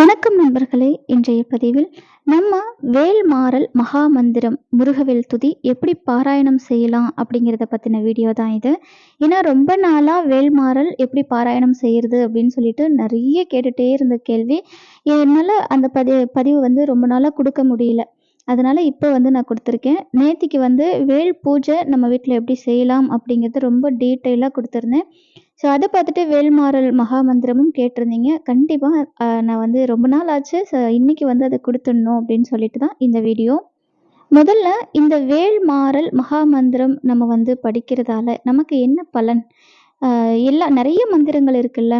வணக்கம் நண்பர்களே. இன்றைய பதிவில் நம்ம வேல்மாறல் மகாமந்திரம் முருகவேல் துதி எப்படி பாராயணம் செய்யலாம் அப்படிங்கிறத பற்றின வீடியோ தான் இது. ஏன்னா ரொம்ப நாளாக வேல்மாறல் எப்படி பாராயணம் செய்கிறது அப்படின்னு சொல்லிட்டு நிறைய கேட்டுகிட்டே இருந்த கேள்வி. என்னால் அந்த பதி பதிவு வந்து ரொம்ப நாளாக கொடுக்க முடியல. அதனால் இப்போ வந்து நான் கொடுத்துருக்கேன். நேத்திக்கு வந்து வேல் பூஜை நம்ம வீட்டில் எப்படி செய்யலாம் அப்படிங்கிறது ரொம்ப டீட்டெயிலாக கொடுத்துருந்தேன். ஸோ அதை பார்த்துட்டு வேல்மாறல் மகாமந்திரமும் கேட்டிருந்தீங்க. கண்டிப்பாக நான் வந்து ரொம்ப நாள் ஆச்சு. ஸோ இன்றைக்கி வந்து அதை கொடுத்துடணும் அப்படின்னு சொல்லிட்டு தான் இந்த வீடியோ. முதல்ல இந்த வேல்மாறல் மகாமந்திரம் நம்ம வந்து படிக்கிறதால நமக்கு என்ன பலன்? எல்லா நிறைய மந்திரங்கள் இருக்குல்ல.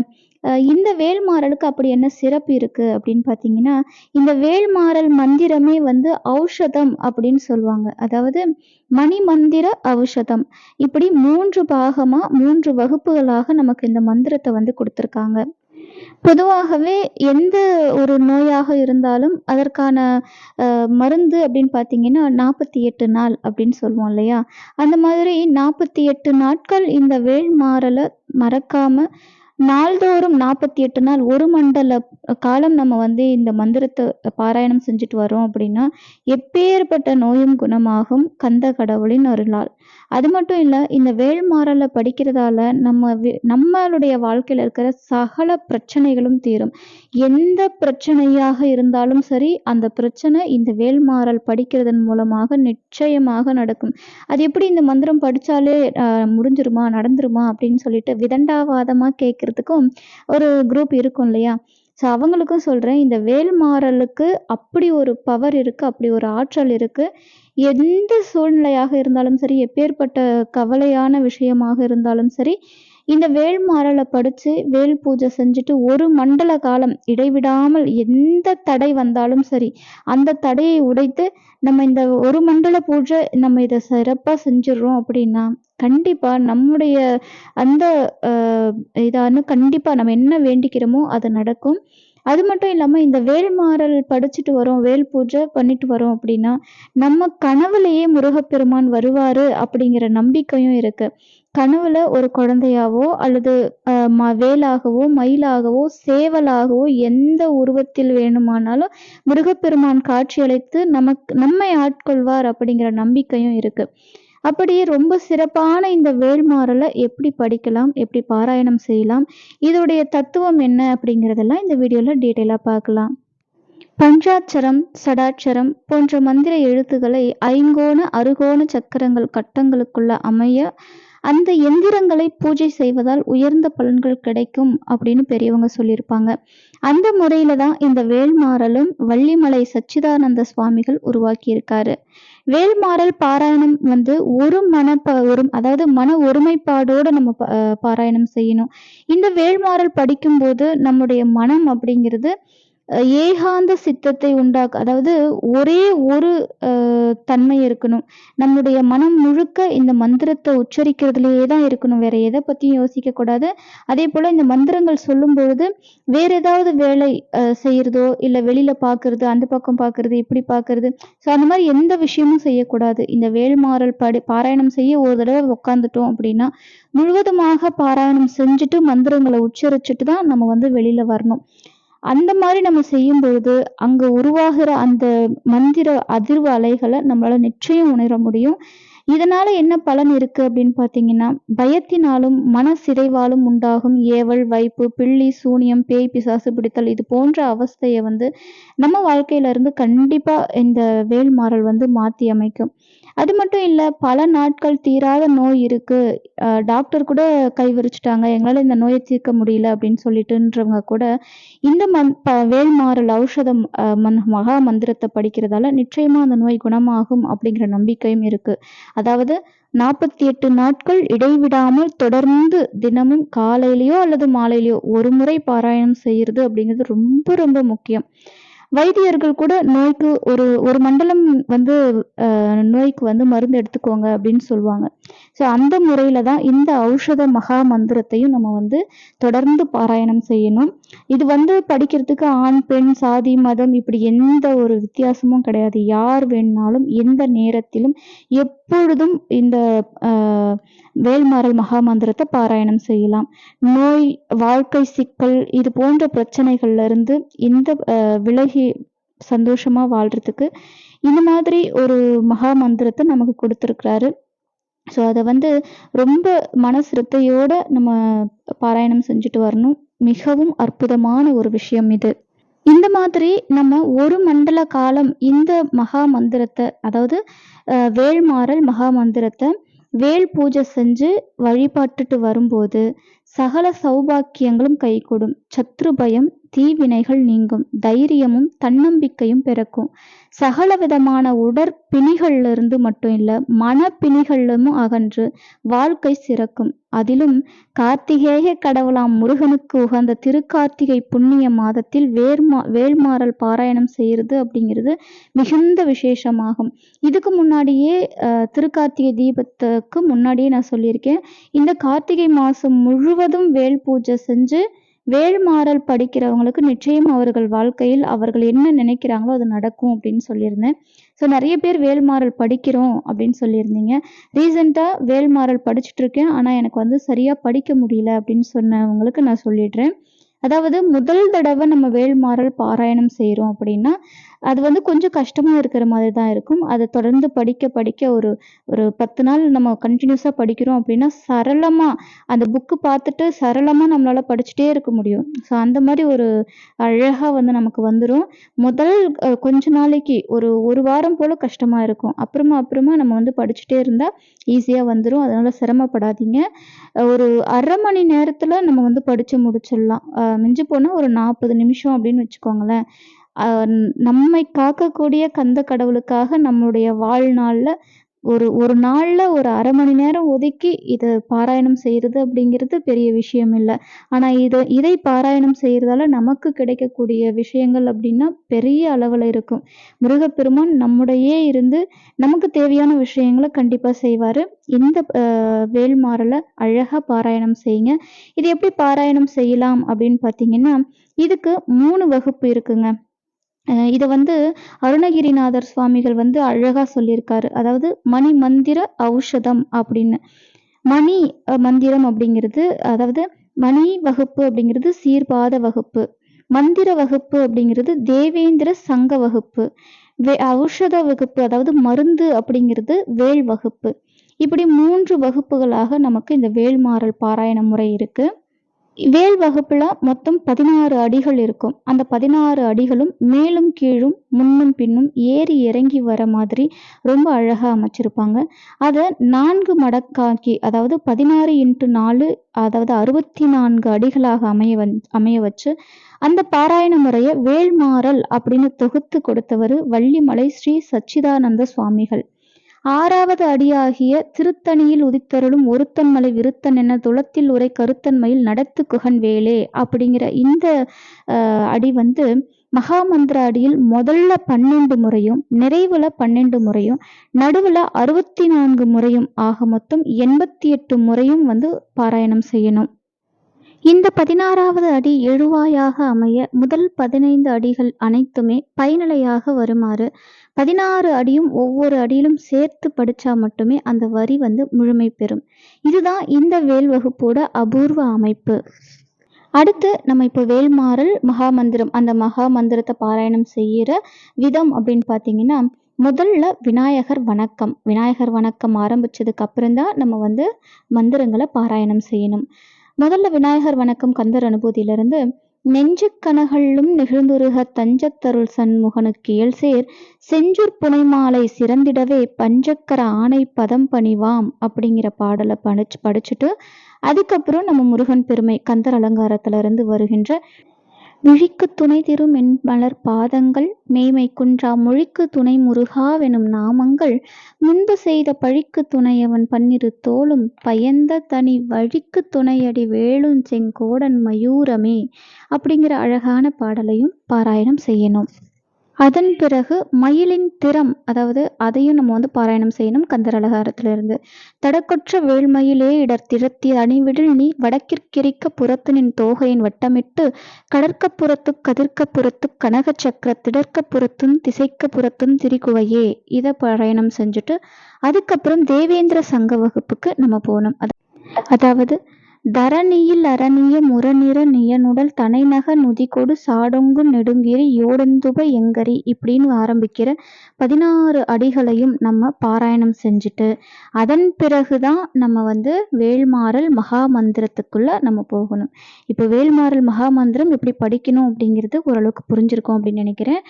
இந்த வேல்மாறலுக்கு அப்படி என்ன சிறப்பு இருக்கு அப்படின்னு பார்த்தீங்கன்னா இந்த வேல்மாறல் மந்திரமே வந்து ஔஷதம் அப்படின்னு சொல்லுவாங்க. அதாவது மணி மந்திர ஔஷதம். இப்படி மூன்று பாகமா மூன்று வகுப்புகளாக நமக்கு இந்த மந்திரத்தை வந்து கொடுத்துருக்காங்க. பொதுவாகவே எந்த ஒரு நோயாக இருந்தாலும் அதற்கான மருந்து அப்படின்னு பார்த்தீங்கன்னா நாற்பத்தி எட்டு நாள் அப்படின்னு சொல்லுவோம் இல்லையா? அந்த மாதிரி நாற்பத்தி எட்டு நாட்கள் இந்த வேள்மாறலை மறக்காம நாள்தோறும் நாற்பத்தி எட்டு நாள் ஒரு மண்டல காலம் நம்ம வந்து இந்த மந்திரத்தை பாராயணம் செஞ்சுட்டு வரோம் அப்படின்னா எப்பேற்பட்ட நோயும் குணமாகும் கந்த கடவுளின் அருளால். அது மட்டும் இல்லை இந்த வேல்மாறலை படிக்கிறதால நம்ம நம்மளுடைய வாழ்க்கையில் இருக்கிற சகல பிரச்சனைகளும் தீரும். எந்த பிரச்சனையாக இருந்தாலும் சரி அந்த பிரச்சனை இந்த வேல்மாறல் படிக்கிறதன் மூலமாக நிச்சயமாக நடக்கும். அது எப்படி இந்த மந்திரம் படித்தாலே முடிஞ்சிருமா நடந்துருமா அப்படின்னு சொல்லிட்டு விதண்டாவாதமாக பண்ணுறதுக்கும் ஒரு குரூப் இருக்கும் இல்லையா? ஸோ அவங்களுக்கும் சொல்கிறேன் இந்த வேல்மாறலுக்கு அப்படி ஒரு பவர் இருக்குது அப்படி ஒரு ஆற்றல் இருக்குது எந்த சூழ்நிலையாக இருந்தாலும் சரி எப்பேற்பட்ட கவலையான விஷயமாக இருந்தாலும் சரி இந்த வேல்மாறலை படித்து வேல் பூஜை செஞ்சுட்டு ஒரு மண்டல காலம் இடைவிடாமல் எந்த தடை வந்தாலும் சரி அந்த தடையை உடைத்து நம்ம இந்த ஒரு மண்டல பூஜை நம்ம இதை சிறப்பாக செஞ்சிடுறோம் அப்படின்னா கண்டிப்பாக நம்முடைய அந்த இதான்னு கண்டிப்பாக நம்ம என்ன வேண்டிக்கிறோமோ அது நடக்கும். அது மட்டும் இல்லாமல் இந்த வேல்மாறல் படிச்சுட்டு வரோம் வேல் பூஜை பண்ணிட்டு வரோம் அப்படின்னா நம்ம கனவுலயே முருகப்பெருமான் வருவார் அப்படிங்கிற நம்பிக்கையும் இருக்குது கனவுல ஒரு குழந்தையாவோ அல்லது வேலாகவோ மயிலாகவோ சேவலாகவோ எந்த உருவத்தில் வேணுமானாலும் முருகப்பெருமான் காட்சியளித்து நமக்கு நம்மை ஆட்கொள்வார் அப்படிங்கிற நம்பிக்கையும் இருக்கு. அப்படியே ரொம்ப சிறப்பான இந்த வேல்மாறலை எப்படி படிக்கலாம் எப்படி பாராயணம் செய்யலாம் இதோடைய தத்துவம் என்ன அப்படிங்கிறதெல்லாம் இந்த வீடியோவில் டீட்டெயிலாக பார்க்கலாம். பஞ்சாட்சரம் சடாட்சரம் போன்ற மந்திர எழுத்துக்களை ஐங்கோண அருகோண சக்கரங்கள் கட்டங்களுக்குள்ள அமைய அந்த எந்திரங்களை பூஜை செய்வதால் உயர்ந்த பலன்கள் கிடைக்கும் அப்படின்னு பெரியவங்க சொல்லியிருப்பாங்க. அந்த முறையில தான் இந்த வேல்மாறலும் வள்ளிமலை சச்சிதானந்த சுவாமிகள் உருவாக்கியிருக்காரு. வேல்மாறல் பாராயணம் வந்து ஒரு மன ஒரு அதாவது மன ஒருமைப்பாடோட நம்ம பாராயணம் செய்யணும். இந்த வேல்மாறல் படிக்கும்போது நம்முடைய மனம் அப்படிங்கிறது ஏகாந்த சித்தத்தை உண்டாக்க அதாவது ஒரே ஒரு தன்மை இருக்கணும். நம்முடைய மனம் முழுக்க இந்த மந்திரத்தை உச்சரிக்கிறதுலையே தான் இருக்கணும். வேற எதை பற்றியும் யோசிக்கக்கூடாது அதே போல் இந்த மந்திரங்கள் சொல்லும் பொழுது வேற ஏதாவது வேலை செய்யறதோ இல்லை வெளியில் பார்க்கறது அந்த பக்கம் பார்க்கறது இப்படி பார்க்குறது ஸோ அந்த மாதிரி எந்த விஷயமும் செய்யக்கூடாது. இந்த வேல்மாறல் படி பாராயணம் செய்ய ஒரு தடவை உட்காந்துட்டோம் அப்படின்னா முழுவதுமாக பாராயணம் செஞ்சுட்டு மந்திரங்களை உச்சரிச்சுட்டு தான் நம்ம வந்து வெளியில் வரணும். அந்த மாதிரி நம்ம செய்யும் பொழுது அங்க உருவாகிற அந்த மந்திர அதிர்வு அலைகளை நம்மளால நிச்சயம் உணர முடியும். இதனால என்ன பலன் இருக்கு அப்படின்னு பாத்தீங்கன்னா பயத்தினாலும் மன சிதைவாலும் உண்டாகும் ஏவல் வைப்பு பிள்ளி சூனியம் பேய் பிசாசு பிடித்தல் இது போன்ற அவஸ்தையை வந்து நம்ம வாழ்க்கையில இருந்து கண்டிப்பா இந்த வேல்மாறல் வந்து மாத்தி அமைக்கும். அது மட்டும் இல்லை பல நாட்கள் தீராத நோய் இருக்கு. டாக்டர் கூட கைவிரிச்சிட்டாங்க எங்களால் இந்த நோயை தீர்க்க முடியல அப்படின்னு சொல்லிட்டுன்றவங்க கூட இந்த மந் வேல்மாறல் ஔஷதம் மன் மகா மந்திரத்தை படிக்கிறதால நிச்சயமா அந்த நோய் குணமாகும் அப்படிங்கிற நம்பிக்கையும் இருக்கு. அதாவது நாற்பத்தி எட்டு நாட்கள் இடைவிடாமல் தொடர்ந்து தினமும் காலையிலயோ அல்லது மாலையிலயோ ஒரு முறை பாராயணம் செய்யறது அப்படிங்கிறது ரொம்ப ரொம்ப முக்கியம். வைத்தியர்கள் கூட நோய்க்கு ஒரு ஒரு மண்டலம் வந்து நோய்க்கு வந்து மருந்து எடுத்துக்கோங்க அப்படின்னு சொல்லுவாங்க. ஸோ அந்த முறையில் தான் இந்த ஔஷத மகா மந்திரத்தையும் நம்ம வந்து தொடர்ந்து பாராயணம் செய்யணும். இது வந்து படிக்கிறதுக்கு ஆண் பெண் சாதி மதம் இப்படி எந்த ஒரு வித்தியாசமும் கிடையாது. யார் வேணுனாலும் எந்த நேரத்திலும் எப்பொழுதும் இந்த வேல்மாறல் மகா மந்திரத்தை பாராயணம் செய்யலாம். நோய் வாழ்க்கை சிக்கல் இது போன்ற பிரச்சனைகள்ல இருந்து இந்த விலகி சந்தோஷமா வாழ்றதுக்கு இந்த மாதிரி ஒரு மகா மந்திரத்தை நமக்கு கொடுத்துருக்கிறாரு. ஸோ அதை வந்து ரொம்ப மன சிரத்தையோட நம்ம பாராயணம் செஞ்சுட்டு வரணும். மிகவும் அற்புதமான ஒரு விஷயம் இது. இந்த மாதிரி நம்ம ஒரு மண்டல காலம் இந்த மகா மந்திரத்தை அதாவது வேல்மாறல் மகா மந்திரத்தை வேல் பூஜை செஞ்சு வழிபாட்டுட்டு வரும்போது சகல சௌபாக்கியங்களும் கைகூடும். சத்ரு பயம் தீவினைகள் நீங்கும். தைரியமும் தன்னம்பிக்கையும் பிறக்கும். சகல விதமான உடற்பிணிகள்ல மட்டும் இல்ல மனப்பிணிகளிலும் அகன்று வாழ்க்கை சிறக்கும். அதிலும் கார்த்திகேய கடவுளாம் முருகனுக்கு உகந்த திருக்கார்த்திகை புண்ணிய மாதத்தில் வேர்மா வேல்மாறல் பாராயணம் செய்யறது அப்படிங்கிறது மிகுந்த விசேஷமாகும். இதுக்கு முன்னாடியே திருக்கார்த்திகை தீபத்துக்கு முன்னாடியே நான் சொல்லியிருக்கேன். இந்த கார்த்திகை மாதம் முழுவதும் வேல் பூஜை செஞ்சு வேல்மாறல் படிக்கிறவங்களுக்கு நிச்சயம் அவர்கள் வாழ்க்கையில் அவர்கள் என்ன நினைக்கிறாங்களோ அது நடக்கும் அப்படின்னு சொல்லியிருந்தேன். ஸோ நிறைய பேர் வேல்மாறல் படிக்கிறோம் அப்படின்னு சொல்லியிருந்தீங்க. ரீசெண்டாக வேல்மாறல் படிச்சுட்டு இருக்கேன். ஆனால் எனக்கு வந்து சரியாக படிக்க முடியல அப்படின்னு சொன்னவங்களுக்கு நான் சொல்லிடுறேன். அதாவது முதல் தடவை நம்ம வேல்மாறல் பாராயணம் செய்கிறோம் அப்படின்னா அது வந்து கொஞ்சம் கஷ்டமாக இருக்கிற மாதிரி தான் இருக்கும். அதை தொடர்ந்து படிக்க படிக்க ஒரு ஒரு பத்து நாள் நம்ம கண்டினியூஸாக படிக்கிறோம் அப்படின்னா சரளமாக அந்த புக்கு பார்த்துட்டு சரளமாக நம்மளால் படிச்சுட்டே இருக்க முடியும். ஸோ அந்த மாதிரி ஒரு அழகாக வந்து நமக்கு வந்துடும் முதல் கொஞ்ச நாளைக்கு ஒரு ஒரு வாரம் போல் கஷ்டமாக இருக்கும். அப்புறமா அப்புறமா நம்ம வந்து படிச்சுட்டே இருந்தால் ஈஸியாக வந்துடும் அதனால் சிரமப்படாதீங்க. ஒரு அரை மணி நேரத்தில் நம்ம வந்து படித்து முடிச்சிடலாம். மிஞ்சி போனால் ஒரு நாற்பது நிமிஷம் அப்படின்னு வச்சுக்கோங்களேன். நம்மை காக்கக்கூடிய கந்த கடவுளுக்காக நம்முடைய வாழ்நாளில் ஒரு ஒரு நாளில் ஒரு அரை மணி நேரம் ஒதுக்கி இதை பாராயணம் செய்கிறது அப்படிங்கிறது பெரிய விஷயம் இல்லை. ஆனால் இதை இதை பாராயணம் செய்கிறதால நமக்கு கிடைக்கக்கூடிய விஷயங்கள் அப்படின்னா பெரிய அளவில் இருக்கும். முருகப்பெருமான் நம்முடையே இருந்து நமக்கு தேவையான விஷயங்களை கண்டிப்பாக செய்வார். இந்த வேல்மாறலை அழகாக பாராயணம் செய்யுங்க. இது எப்படி பாராயணம் செய்யலாம் அப்படின்னு பார்த்தீங்கன்னா இதுக்கு மூணு வகுப்பு இருக்குங்க. இதை வந்து அருணகிரிநாதர் சுவாமிகள் வந்து அழகா சொல்லியிருக்காரு. அதாவது மணி மந்திர ஔஷதம் அப்படின்னு. மணி மந்திரம் அப்படிங்கிறது அதாவது மணி வகுப்பு அப்படிங்கிறது சீர்பாத வகுப்பு. மந்திர வகுப்பு அப்படிங்கிறது தேவேந்திர சங்க வகுப்பு. வே ஔஷத வகுப்பு அதாவது மருந்து அப்படிங்கிறது வேல் வகுப்பு. இப்படி மூன்று வகுப்புகளாக நமக்கு இந்த வேல்மாறல் பாராயண முறை இருக்குது வேல் வகுப்புல மொத்தம் பதினாறு அடிகள் இருக்கும். அந்த பதினாறு அடிகளும் மேலும் கீழும் முன்னும் பின்னும் ஏறி இறங்கி வர மாதிரி ரொம்ப அழகா அமைச்சிருப்பாங்க. அதை நான்கு மடக்காக்கி அதாவது பதினாறு இன்ட்டு நாலு அதாவது அறுபத்தி நான்கு அடிகளாக அமைய வந் அமைய வச்சு அந்த பாராயண முறையை வேல்மாறல் அப்படின்னு தொகுத்து கொடுத்தவர் வள்ளிமலை ஸ்ரீ சச்சிதானந்த சுவாமிகள். ஆறாவது அடியாகிய திருத்தணியில் உதித்தருளும் ஒருத்தன்மலை விருத்தன் என துளத்தில் உரை கருத்தன்மையில் நடத்து குகன் வேலே அப்படிங்கிற இந்த அடி வந்து மகாமந்திர அடியில் முதல்ல பன்னெண்டு முறையும் நிறைவுல பன்னெண்டு முறையும் நடுவுல அறுபத்தி நான்கு முறையும் ஆக மொத்தம் எண்பத்தி எட்டு முறையும் வந்து பாராயணம் செய்யணும். இந்த பதினாறாவது அடி எழுவாயாக அமைய முதல் பதினைந்து அடிகள் அனைத்துமே பயனிலையாக வருமாறு பதினாறு அடியும் ஒவ்வொரு அடியிலும் சேர்த்து படிச்சா மட்டுமே அந்த வரி வந்து முழுமை பெறும். இதுதான் இந்த வேல் வகுப்போட அபூர்வ அமைப்பு. அடுத்து நம்ம இப்போ வேல்மாறல் மகாமந்திரம் அந்த மகா மந்திரத்தை பாராயணம் செய்கிற விதம் அப்படின்னு பார்த்தீங்கன்னா முதல்ல விநாயகர் வணக்கம். விநாயகர் வணக்கம் ஆரம்பிச்சதுக்கு அப்புறம் தான் நம்ம வந்து மந்திரங்களை பாராயணம் செய்யணும். முதல்ல விநாயகர் வணக்கம் கந்தர் அனுபூதியிலிருந்து நெஞ்சு கனகள்ளும் நிகழ்ந்துருக தஞ்சத்தருள் சண்முகனுக்கு இயல்சேர் செஞ்சூர் புனைமாலை சிறந்திடவே பஞ்சக்கர ஆணை பதம் பணிவாம் அப்படிங்கிற பாடலை படிச்சு படிச்சுட்டு அதுக்கப்புறம் நம்ம முருகன் பெருமை கந்தர் அலங்காரத்திலிருந்து வருகின்ற விழிக்கு துணை திரும் மலர் பாதங்கள் மேய்மை குன்றா மொழிக்கு துணை முருகாவெனும் நாமங்கள் முன்பு செய்த பழிக்கு துணையவன் பன்னிரு தோளும் பயந்த தனி வழிக்கு துணையடி வேளும் செங்கோடன் மயூரமே அப்படிங்கிற அழகான பாடலையும் பாராயணம் செய்யணும். அதன் பிறகு மயிலின் திறம் அதாவது அதையும் நம்ம வந்து பாராயணம் செய்யணும் கந்தர் அலகாரத்திலிருந்து தடக்கொற்ற வேள்மயிலே இடர் திறத்தி அணிவிடில் நீ வடக்கிற்கிரிக்க புறத்தினின் தோகையின் வட்டமிட்டு கடற்கப்புறத்து கதிர்க்கப்புறத்து கனக சக்கர திடற்கப்புறத்தும் திசைக்கப்புறத்தும் திரிகுவையே. இதை பாராயணம் செஞ்சுட்டு அதுக்கப்புறம் தேவேந்திர சங்க வகுப்புக்கு நம்ம போகணும். அதாவது தரணியில் அரணிய முரநிற நியனுடல் தனைநக நுதிகொடு சாடொங்கு நெடுங்கிரி யோடந்துப எங்கரி இப்படின்னு ஆரம்பிக்கிற பதினாறு அடிகளையும் நம்ம பாராயணம் செஞ்சுட்டு அதன் பிறகு தான் நம்ம வந்து வேல்மாறல் மகாமந்திரத்துக்குள்ள நம்ம போகணும். இப்போ வேல்மாறல் மகா மந்திரம் எப்படி படிக்கணும் அப்படிங்கிறது ஓரளவுக்கு புரிஞ்சிருக்கோம் அப்படின்னு நினைக்கிறேன்.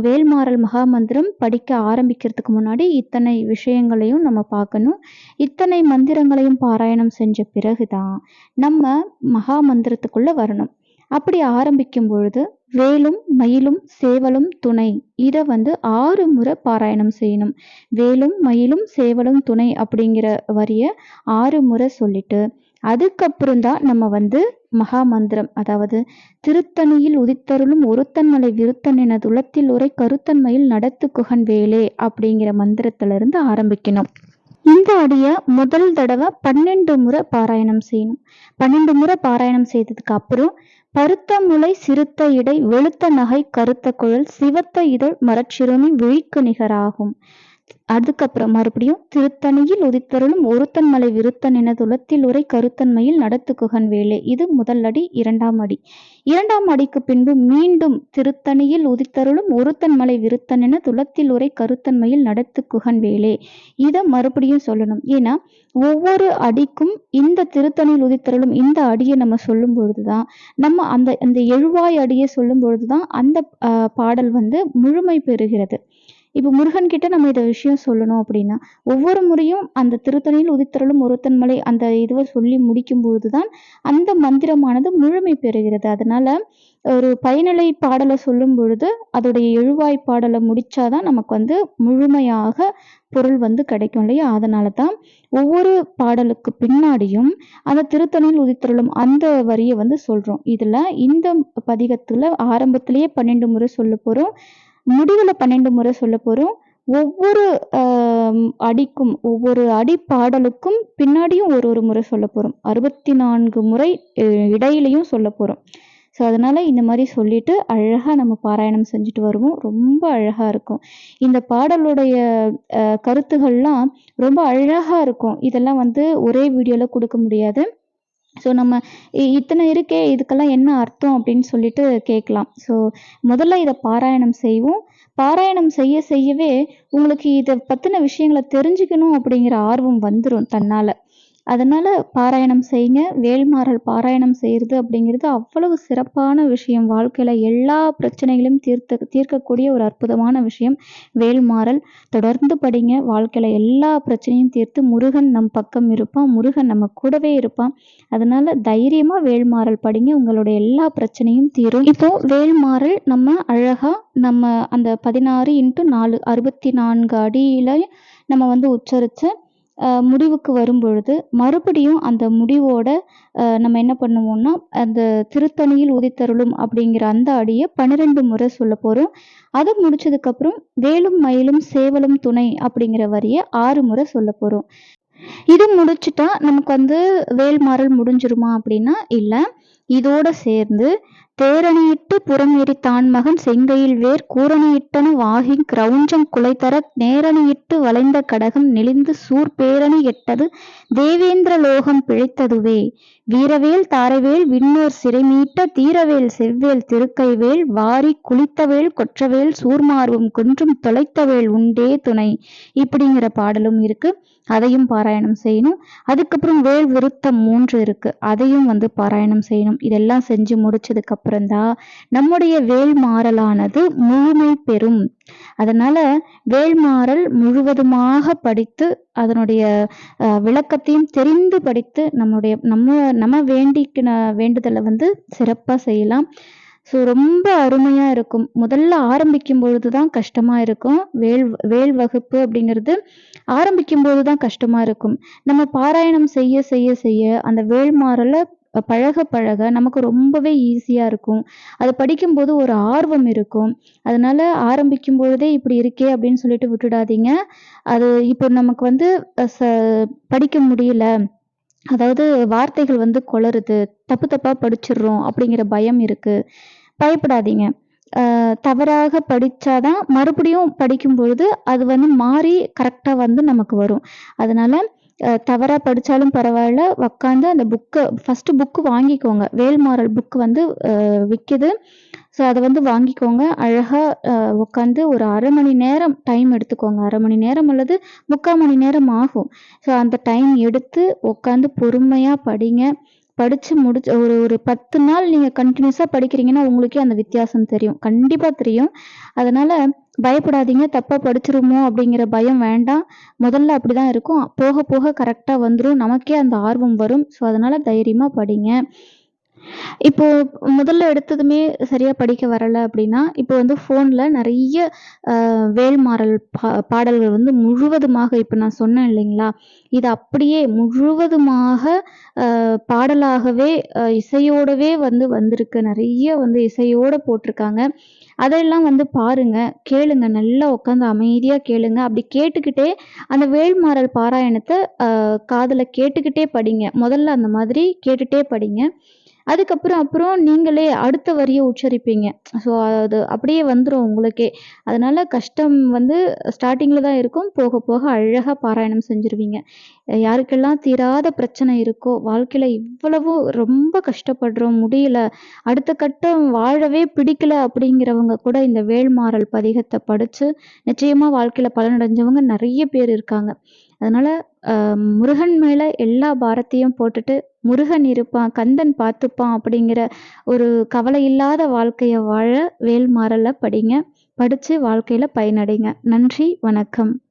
வேல்மாறல் மகாமந்திரம் படிக்க ஆரம்பிக்கிறதுக்கு முன்னாடி இத்தனை விஷயங்களையும் நம்ம பார்க்கணும். இத்தனை மந்திரங்களையும் பாராயணம் செஞ்ச பிறகு தான் நம்ம மகா மந்திரத்துக்குள்ள வரணும். அப்படி ஆரம்பிக்கும் பொழுது வேலும் மயிலும் சேவலும் துணை. இதை வந்து ஆறு முறை பாராயணம் செய்யணும். வேலும் மயிலும் சேவலும் துணை அப்படிங்கிற வரிய ஆறு முறை சொல்லிட்டு அதுக்கப்புறம் தான் நம்ம வந்து மகா மந்திரம் அதாவது திருத்தணியில் உதித்தருளும் ஒருத்தன்மலை விருத்தன் என துளத்தில் உரை கருத்தன்மையில் நடத்து குகன் வேலே அப்படிங்கிற மந்திரத்திலிருந்து ஆரம்பிக்கணும். இந்த அடியை முதல் தடவை பன்னெண்டு முறை பாராயணம் செய்யணும். பன்னெண்டு முறை பாராயணம் செய்ததுக்கு அப்புறம் பருத்த முளை சிறுத்த இடை வெளுத்த நகை கருத்த குழல் சிவத்த இதழ் மரச்சிறுமி விழிக்கு நிகராகும். அதுக்கப்புறம் மறுபடியும் திருத்தணியில் உதித்தருளும் ஒருத்தன் மலை விருத்தன் என துளத்தில் உரை கருத்தன்மையில் நடத்து குகன் வேலை. இது முதல் அடி இரண்டாம் அடி. இரண்டாம் அடிக்கு பின்பு மீண்டும் திருத்தணியில் உதித்தருளும் ஒருத்தன் மலை விருத்தன் என துளத்தில் உரை கருத்தன்மையில் நடத்து குகன் வேலே. இதை மறுபடியும் சொல்லணும். ஏன்னா ஒவ்வொரு அடிக்கும் இந்த திருத்தணியில் உதித்தருளும் இந்த அடியை நம்ம சொல்லும் பொழுதுதான் நம்ம அந்த அந்த எழுவாய் அடியை சொல்லும் பொழுதுதான் அந்த பாடல் வந்து முழுமை பெறுகிறது. இப்போ முருகன் கிட்ட நம்ம இதை விஷயம் சொல்லணும் அப்படின்னா ஒவ்வொரு முறையும் அந்த திருத்தணியில் உதித்தருளும் ஒருத்தன் மலை அந்த இதுவை சொல்லி முடிக்கும் பொழுதுதான் அந்த மந்திரமானது முழுமை பெறுகிறது. அதனால ஒரு பயனிலை பாடலை சொல்லும் பொழுது அதோடைய எழுவாய் பாடலை முடிச்சாதான் நமக்கு வந்து முழுமையாக பொருள் வந்து கிடைக்கும் இல்லையா? அதனால தான் ஒவ்வொரு பாடலுக்கு பின்னாடியும் அந்த திருத்தணியில் உதித்தருளும் அந்த வரியை வந்து சொல்றோம். இதுல இந்த பதிகத்துல ஆரம்பத்திலேயே பன்னெண்டு முறை சொல்ல போறோம். முடிவில் பன்னெண்டு முறை சொல்ல போகிறோம் ஒவ்வொரு அடிக்கும் ஒவ்வொரு அடி பாடலுக்கும் பின்னாடியும் ஒரு ஒரு முறை சொல்ல போகிறோம் அறுபத்தி நான்கு முறை இடையிலையும் சொல்ல போகிறோம் ஸோ அதனால் இந்த மாதிரி சொல்லிட்டு அழகாக நம்ம பாராயணம் செஞ்சுட்டு வருவோம். ரொம்ப அழகாக இருக்கும். இந்த பாடலுடைய கருத்துகள்லாம் ரொம்ப அழகாக இருக்கும். இதெல்லாம் வந்து ஒரே வீடியோவில் கொடுக்க முடியாது. ஸோ நம்ம இத்தனை இருக்கே இதுக்கெல்லாம் என்ன அர்த்தம் அப்படின்னு சொல்லிட்டு கேட்கலாம். ஸோ முதல்ல இதை பாராயணம் செய்வோம். பாராயணம் செய்ய செய்யவே உங்களுக்கு இதை பற்றின விஷயங்களை தெரிஞ்சுக்கணும் அப்படிங்கிற ஆர்வம் வந்துடும் தன்னால். அதனால் பாராயணம் செய்யுங்க. வேல்மாறல் பாராயணம் செய்கிறது அப்படிங்கிறது அவ்வளவு சிறப்பான விஷயம். வாழ்க்கையில் எல்லா பிரச்சனைகளையும் தீர்த்த தீர்க்கக்கூடிய ஒரு அற்புதமான விஷயம். வேல்மாறல். தொடர்ந்து படிங்க. வாழ்க்கையில் எல்லா பிரச்சனையும் தீர்த்து முருகன் நம் பக்கம் இருப்பான். முருகன் நம்ம கூடவே இருப்பான். அதனால் தைரியமாக வேல்மாறல் படிங்க. உங்களுடைய எல்லா பிரச்சனையும் தீரும். இப்போ வேல்மாறல் நம்ம அழகாக நம்ம அந்த பதினாறு இன்ட்டு நாலு அறுபத்தி நான்கு அடியில் நம்ம வந்து உச்சரித்து முடிவுக்கு வரும்பொழுது மறுபடியும் அந்த முடிவோட நம்ம என்ன பண்ணுவோம்னா அந்த திருத்தணியில் உதித்தருளும் அப்படிங்கிற அந்த அடியை பன்னிரெண்டு முறை சொல்ல போகிறோம் அதை முடிச்சதுக்கப்புறம் வேலும் மயிலும் சேவலும் துணை அப்படிங்கிற வரியை ஆறு முறை சொல்ல போகிறோம் இது முடிச்சுட்டா நமக்கு வந்து வேல்மாறல் முடிஞ்சிருமா அப்படின்னா இல்லை. இதோட சேர்ந்து தேரணியிட்டு புறமேறி தான் மகன் செங்கையில் வேர் கூரணியிட்டன வாகி கிரௌஞ்சம் குலைதர நேரணியிட்டு வளைந்த கடகம் நெளிந்து சூர் பேரணி எட்டது தேவேந்திர லோகம் பிழைத்ததுவே. வீரவேல் தாரைவேல் விண்ணோர் சிறைமீட்ட தீரவேல் செவ்வேல் திருக்கைவேல் வாரி குளித்தவேல் கொற்றவேல் சூர்மார்வம் குன்றும் தொலைத்தவேல் உண்டே துணை. இப்படிங்கிற பாடலும் இருக்கு. அதையும் பாராயணம் செய்யணும். அதுக்கப்புறம் வேல் விருத்தம் மூன்று இருக்கு. அதையும் வந்து பாராயணம் செய்யணும். இதெல்லாம் செஞ்சு முடிச்சதுக்கு அப்புறம்தான் நம்முடைய வேல் மாறலானது முழுமை பெறும். அதனால வேல்மாறல் முழுவதுமாக படித்து அதனுடைய விளக்கத்தையும் தெரிந்து படித்து நம்முடைய நம்ம நம்ம வேண்டிக்கின வேண்டுதலை வந்து சிறப்பாக செய்யலாம். ஸோ ரொம்ப அருமையாக இருக்கும் முதல்ல ஆரம்பிக்கும் பொழுது தான் கஷ்டமாக இருக்கும் வேல் வேல் வகுப்பு அப்படிங்கிறது ஆரம்பிக்கும் போது தான் கஷ்டமாக இருக்கும் நம்ம பாராயணம் செய்ய செய்ய செய்ய அந்த வேல் மாறலை பழக பழக நமக்கு ரொம்பவே ஈஸியாக இருக்கும். அது படிக்கும்போது ஒரு ஆர்வம் இருக்கும். அதனால ஆரம்பிக்கும் பொழுதே இப்படி இருக்கே அப்படின்னு சொல்லிட்டு விட்டுடாதீங்க. அது இப்போ நமக்கு வந்து ச படிக்க முடியல. அதாவது வார்த்தைகள் வந்து கொளறுது. தப்பு தப்பாக படிச்சிடுறோம் அப்படிங்கிற பயம் இருக்குது பயப்படாதீங்க. தவறாக படித்தாதான் மறுபடியும் படிக்கும்பொழுது, அது வந்து மாறி கரெக்டாக வந்து நமக்கு வரும். அதனால் தவறாக படித்தாலும் பரவாயில்ல உக்காந்து அந்த புக்கை ஃபஸ்ட்டு புக்கு வாங்கிக்கோங்க. வேல்மாரல் புக்கு வந்து விற்கிது ஸோ அதை வந்து வாங்கிக்கோங்க. அழகாக உட்காந்து ஒரு அரை மணி நேரம் டைம் எடுத்துக்கோங்க. அரை மணி நேரம் அல்லது 3/4 மணி நேரம் ஆகும். ஸோ அந்த டைம் எடுத்து உட்காந்து பொறுமையாக படிங்க. படிச்சு முடிச்ச ஒரு ஒரு 10 நாள் நீங்க கன்டினியூஸா படிக்கிறீங்கன்னா, உங்களுக்கே அந்த வித்தியாசம் தெரியும். கண்டிப்பா தெரியும். அதனால பயப்படாதீங்க. தப்பா படிச்சிருமோ அப்படிங்கிற பயம் வேண்டாம். முதல்ல அப்படிதான் இருக்கும். போக போக கரெக்டாக வந்துடும் நமக்கே அந்த ஆர்வம் வரும். ஸோ அதனால தைரியமா படிங்க. இப்போ முதல்ல எடுத்ததுமே சரியா படிக்க வரல அப்படின்னா, இப்போ வந்து ஃபோனில் நிறைய வேல்மாறல் பா பாடல்கள் வந்து முழுவதுமாக இப்போ நான் சொன்னேன் இல்லைங்களா? இது அப்படியே முழுவதுமாக பாடலாகவே இசையோடவே வந்து வந்திருக்கு. நிறைய வந்து இசையோட போட்டிருக்காங்க. அதெல்லாம் வந்து பாருங்க, கேளுங்க. நல்லா உட்காந்து அமைதியாக கேளுங்க. அப்படி கேட்டுக்கிட்டே அந்த வேல்மாறல் பாராயணத்தை காதில் கேட்டுக்கிட்டே படிங்க. முதல்ல அந்த மாதிரி கேட்டுகிட்டே படிங்க. அதுக்கப்புறம் அப்புறம் நீங்களே அடுத்த வரியை உச்சரிப்பீங்க. ஸோ அது அப்படியே வந்துடும் உங்களுக்கே. அதனால் கஷ்டம் வந்து ஸ்டார்டிங்கில் தான் இருக்கும். போக போக அழகாக பாராயணம் செஞ்சுருவீங்க. யாருக்கெல்லாம் தீராத பிரச்சனை இருக்கோ, வாழ்க்கையில் இவ்வளவு ரொம்ப கஷ்டப்படுறோம், முடியல, அடுத்த கட்டம் வாழவே பிடிக்கல அப்படிங்கிறவங்க கூட இந்த வேல்மாறல் பதிகத்தை படித்து நிச்சயமாக வாழ்க்கையில் பலனடைஞ்சவங்க நிறைய பேர் இருக்காங்க. அதனால் முருகன் மேலே எல்லா பாரத்தையும் போட்டுட்டு, முருகன் இருப்பான், கந்தன் பார்த்துப்பான் அப்படிங்கிற ஒரு கவலை இல்லாத வாழ்க்கையை வாழ வேல்மாறலை படிங்க. படித்து வாழ்க்கையில் பயனடைங்க. நன்றி, வணக்கம்.